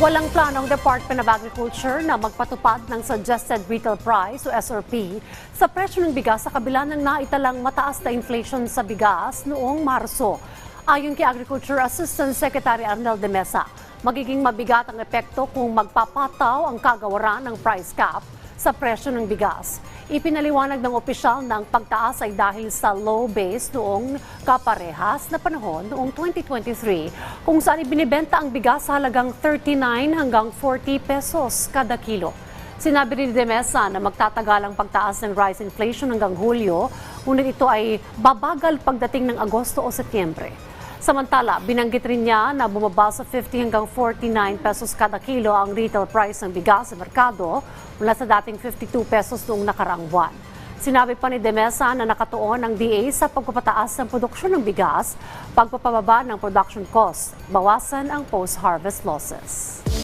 Walang plano ang Department of Agriculture na magpatupad ng suggested retail price o SRP sa presyo ng bigas sa kabila ng naitalang mataas na inflation sa bigas noong Marso. Ayon kay Agriculture Assistant Secretary Arnel de Mesa, magiging mabigat ang epekto kung magpapataw ang kagawaran ng price cap sa presyo ng bigas. Ipinaliwanag ng opisyal ang pagtaas ay dahil sa low base noong kaparehas na panahon noong 2023 kung saan ibinibenta ang bigas sa halagang 39 hanggang 40 pesos kada kilo. Sinabi ni De Mesa na magtatagal ang pagtaas ng rice inflation hanggang Hulyo, ngunit ito ay babagal pagdating ng Agosto o Setyembre. Samantala, binanggit rin niya na bumaba sa 50 hanggang 49 pesos kada kilo ang retail price ng bigas sa merkado mula sa dating 52 pesos noong nakaraang buwan. Sinabi pa ni Demesa na nakatuon ang DA sa pagpapataas ng produksyon ng bigas, pagpapababa ng production cost, bawasan ang post-harvest losses.